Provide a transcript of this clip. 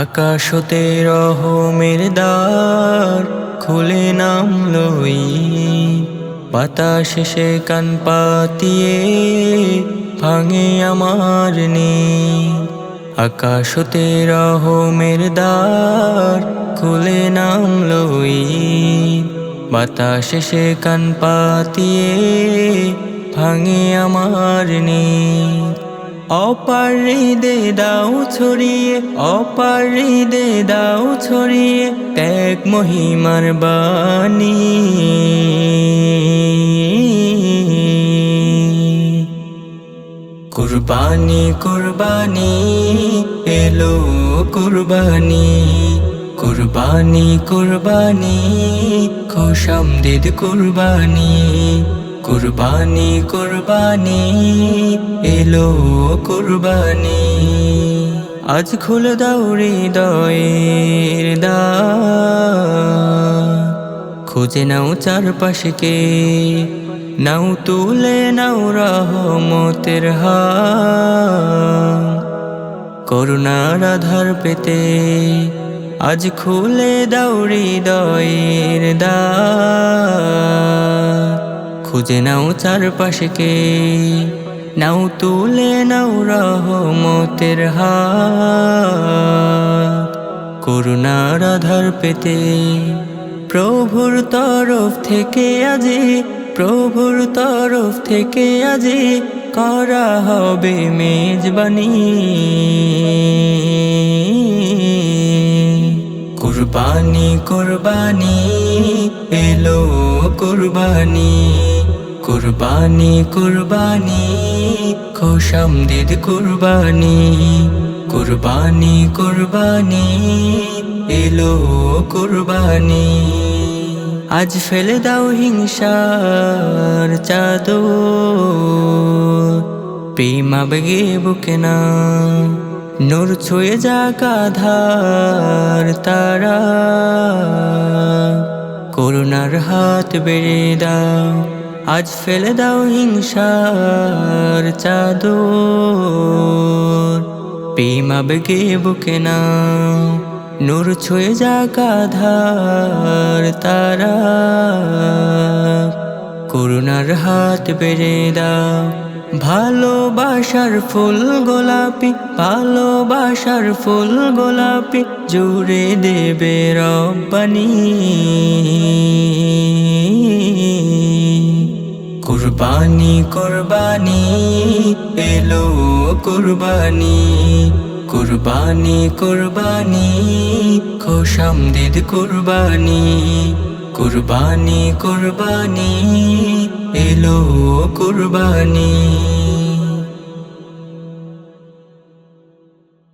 আকাশ হতে রহমের দ্বার খুলে নাম লই। বাতাস সে কান পাতিয়ে ভাঙে আমার নে আকাশ হতে রহমের দ্বার খুলে নাম লই। বাতাস সে কান পাতিয়ে ভাঙে আমার নে অপারি দে দাও ছড়িয়ে অপারি দে দাও ছড়িয়ে, ত্যাগ মহিমার বাণী। কুরবানি কুরবানি, এলো কুরবানি। কুরবানি কুরবানি, খোশামদিদ কুরবানি। কুরবানি কুরবানি এলো কুরবানি। আজ খুলে দাও দয়ের দা। খুঁজে নাও চারপাশে কে নাও তুলে নাও রহমতের করুণার আধার পেতে আজ খুলে দাও দয়ের দ্বার খুঁজে নাও চারপাশে কে নাও তুলে নাও রহমতের হাত। করুণার আধার পেতে প্রভুর তরফ থেকে আজি, প্রভুর তরফ থেকে আজি করা হবে মেজবানি। কুরবানি কুরবানি, এলো কুরবানি। কুরবানি কুরবানি খোশামদিদ কুরবানি কুরবানি কুরবানি, এলো কুরবানি। আজ ফেলে দাও হিংসার চাদো প্রেমা বেগে বুকে না। নূর ছুঁয়ে যাক আধার তারা, করুণার হাত বেড়ে দাও। আজ ফেলে দাও হিংসার চাদর। প্রেমা বেগে বুকে না নূর ছুঁয়ে যাক আধার তারা। করুণার হাত বেড়ে দাও, ভালোবাসার ফুল গোলাপি, ভালোবাসার ফুল গোলাপি জুড়ে দেবে রব্বানি। কুরবানি কুরবানি এলো কুরবানি। কুরবানি কুরবানি খোশামদিদ কুরবানি। কুরবানি কুরবানি এলো কুরবানি।